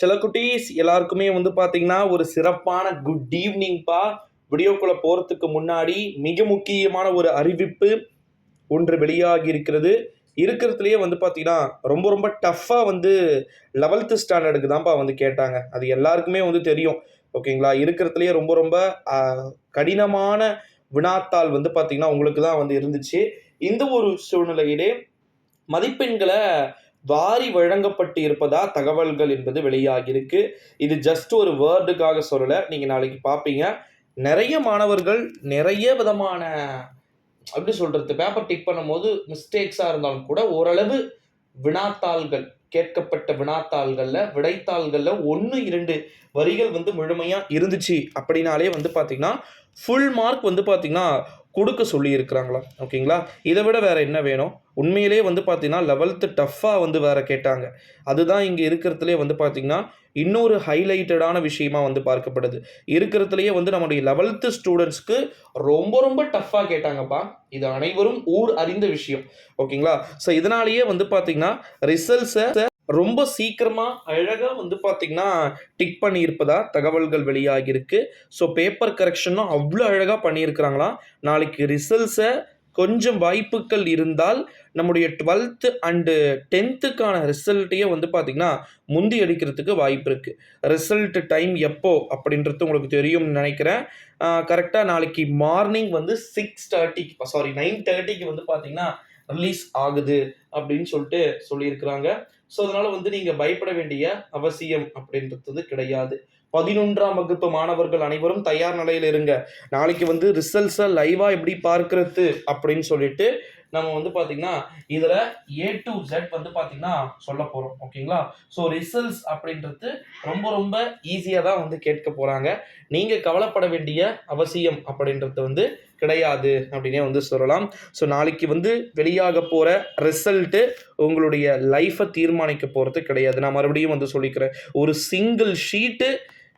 சில குட்டீஸ் எல்லாருக்குமே வந்து பார்த்தீங்கன்னா ஒரு சிறப்பான குட் ஈவினிங்ப்பா வீடியோக்குள்ளே போகிறதுக்கு முன்னாடி மிக முக்கியமான ஒரு அறிவிப்பு ஒன்று வெளியாகி இருக்கிறது. இருக்கிறதுலையே வந்து பார்த்தீங்கன்னா ரொம்ப ரொம்ப டஃப்பாக வந்து லெவல்த்து ஸ்டாண்டர்டுக்கு தான்ப்பா வந்து கேட்டாங்க. அது எல்லாருக்குமே வந்து தெரியும். ஓகேங்களா இருக்கிறதுலையே ரொம்ப ரொம்ப கடினமான வினாத்தாள் வந்து பார்த்தீங்கன்னா உங்களுக்கு தான் வந்து இருந்துச்சு. இந்த ஒரு சூழ்நிலையிலே மதிப்பெண்களை வாரி வழங்கப்பட்டு இருப்பதா தகவல்கள் என்பது வெளியாகியிருக்கு. இது ஜஸ்ட் ஒரு வேர்டுக்காக சொல்லலை. நீங்கள் நாளைக்கு பார்ப்பீங்க நிறைய மாணவர்கள் நிறைய விதமான அப்படி சொல்கிறது பேப்பர் டிக் பண்ணும்போது மிஸ்டேக்ஸாக இருந்தாலும் கூட ஓரளவு வினாத்தாள்கள் கேட்கப்பட்ட வினாத்தாள்களில் விடைத்தாள்களில் ஒன்று இரண்டு வரிகள் வந்து முழுமையாக இருந்துச்சு அப்படின்னாலே வந்து பார்த்திங்கன்னா ஃபுல் மார்க் வந்து பார்த்திங்கன்னா கொடுக்க சொல்லியிருக்கிறாங்களா? ஓகேங்களா? இதை விட வேறு என்ன வேணும்? உண்மையிலேயே வந்து பார்த்தீங்கன்னா லெவல்த்து டஃப்பாக வந்து வேறு கேட்டாங்க. அதுதான் இங்கே இருக்கிறதுலே வந்து பார்த்திங்கன்னா இன்னொரு ஹைலைட்டடான விஷயமா வந்து பார்க்கப்படுது. இருக்கிறதுலையே வந்து நம்முடைய லெவல்த்து ஸ்டூடெண்ட்ஸ்க்கு ரொம்ப ரொம்ப டஃப்பாக கேட்டாங்கப்பா. இது அனைவரும் ஊர் அறிந்த விஷயம். ஓகேங்களா? ஸோ இதனாலேயே வந்து பார்த்திங்கன்னா ரிசல்ட்ஸை ரொம்ப சீக்கிரமாக அழகாக வந்து பார்த்திங்கன்னா டிக் பண்ணியிருப்பதா தகவல்கள் வெளியாகியிருக்கு. ஸோ பேப்பர் கரெக்ஷனும் அவ்வளோ அழகாக பண்ணியிருக்கிறாங்களாம். நாளைக்கு ரிசல்ட்ஸை கொஞ்சம் வாய்ப்புகள் இருந்தால் நம்முடைய டுவெல்த்து அண்டு டென்த்துக்கான ரிசல்ட்டையே வந்து பார்த்திங்கன்னா முந்தி அடிக்கிறதுக்கு வாய்ப்பு இருக்குது ரிசல்ட் டைம் எப்போ அப்படின்றது உங்களுக்கு தெரியும்னு நினைக்கிறேன். கரெக்டாக நாளைக்கு மார்னிங் வந்து சிக்ஸ் தேர்ட்டிக்கு சாரி நைன் தேர்ட்டிக்கு வந்து பார்த்திங்கன்னா ரிலீஸ் ஆகுது அப்படின்னு சொல்லிட்டு சொல்லியிருக்கிறாங்க. ஸோ அதனால் வந்து நீங்கள் பயப்பட வேண்டிய அவசியம் அப்படின்றது கிடையாது. பதினொன்றாம் வகுப்பு மாணவர்கள் அனைவரும் தயார் நிலையில் இருங்க. நாளைக்கு வந்து ரிசல்ட்ஸை லைவாக எப்படி பார்க்கறது அப்படின்னு சொல்லிட்டு நம்ம வந்து பார்த்திங்கன்னா இதில் ஏ டு ஜெட் வந்து பார்த்திங்கன்னா சொல்ல போகிறோம் ஓகேங்களா? ஸோ ரிசல்ட்ஸ் அப்படின்றது ரொம்ப ரொம்ப ஈஸியாக தான் வந்து கேட்க போகிறாங்க நீங்கள் கவலைப்பட வேண்டிய அவசியம் அப்படின்றது வந்து கிடையாது அப்படின்னே வந்து சொல்லலாம். ஸோ நாளைக்கு வந்து வெளியாக போகிற ரிசல்ட்டு உங்களுடைய லைஃப்பை தீர்மானிக்க போகிறது கிடையாது. நான் மறுபடியும் வந்து சொல்லிக்கிறேன். ஒரு சிங்கிள் ஷீட்டு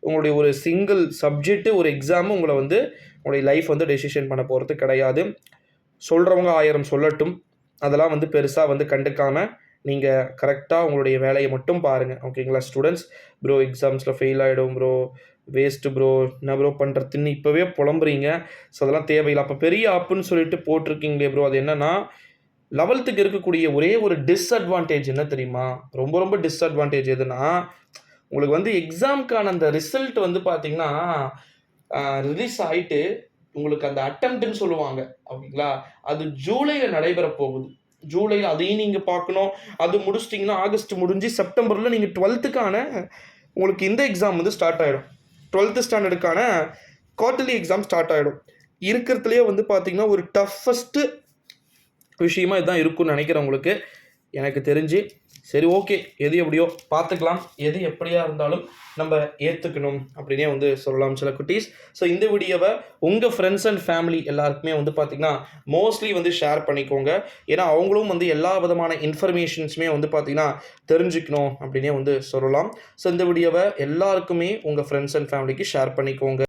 உங்களுடைய ஒரு சிங்கிள் சப்ஜெக்ட்டு ஒரு எக்ஸாமு உங்களை வந்து உங்களுடைய லைஃப் வந்து டெசிஷன் பண்ண போகிறது கிடையாது. சொல்கிறவங்க ஆயிரம் சொல்லட்டும். அதெல்லாம் வந்து பெருசாக வந்து கண்டுக்காமல் நீங்கள் கரெக்டாக உங்களுடைய வேலையை மட்டும் பாருங்கள் ஓகேங்களா ஸ்டூடெண்ட்ஸ் ப்ரோ எக்ஸாம்ஸில் ஃபெயில் ஆகிடும் ப்ரோ வேஸ்ட்டு ப்ரோ என்ன ப்ரோ பண்ணுறதுன்னு இப்போவே புலம்புறீங்க. ஸோ அதெல்லாம் தேவையில்லை. அப்போ பெரிய ஆப்புன்னு சொல்லிட்டு போட்டிருக்கீங்களே ப்ரோ அது என்னென்னா லெவல்த்துக்கு இருக்கக்கூடிய ஒரே ஒரு டிஸ்அட்வான்டேஜ் என்ன தெரியுமா? ரொம்ப ரொம்ப டிஸ்அட்வான்டேஜ் எதுனா உங்களுக்கு வந்து எக்ஸாம்க்கான அந்த ரிசல்ட் வந்து பார்த்திங்கன்னா ரிலீஸ் ஆகிட்டு உங்களுக்கு அந்த அட்டம்ப்ட்னு சொல்லுவாங்க ஓகேங்களா அது ஜூலையில் நடைபெற போகுது. ஜூலையில் அதையும் நீங்கள் பார்க்கணும். அது முடிச்சிட்டிங்கன்னா ஆகஸ்ட் முடிஞ்சு செப்டம்பரில் நீங்கள் டுவெல்த்துக்கான உங்களுக்கு இந்த எக்ஸாம் வந்து ஸ்டார்ட் ஆகிடும் டுவெல்த்து ஸ்டாண்டர்டுக்கான குவார்டர்லி எக்ஸாம் ஸ்டார்ட் ஆகிடும் இருக்கிறதுலையே வந்து பார்த்தீங்கன்னா ஒரு டஃபஸ்ட்டு விஷயமா இதுதான் இருக்கும்னு நினைக்கிறேன் உங்களுக்கு எனக்கு தெரிஞ்சு சரி ஓகே எது எப்படியோ பார்த்துக்கலாம். எது எப்படியா இருந்தாலும் நம்ம ஏற்றுக்கணும் அப்படின்னே வந்து சொல்லலாம் சில குட்டீஸ். ஸோ இந்த வீடியோவை உங்கள் ஃப்ரெண்ட்ஸ் அண்ட் ஃபேமிலி எல்லாருக்குமே வந்து பார்த்திங்கன்னா மோஸ்ட்லி வந்து ஷேர் பண்ணிக்கோங்க. ஏன்னா அவங்களும் வந்து எல்லா விதமான இன்ஃபர்மேஷன்ஸுமே வந்து பார்த்திங்கன்னா தெரிஞ்சுக்கணும் அப்படின்னே வந்து சொல்லலாம். ஸோ இந்த வீடியோவை எல்லாருக்குமே உங்கள் ஃப்ரெண்ட்ஸ் அண்ட் ஃபேமிலிக்கு ஷேர் பண்ணிக்கோங்க.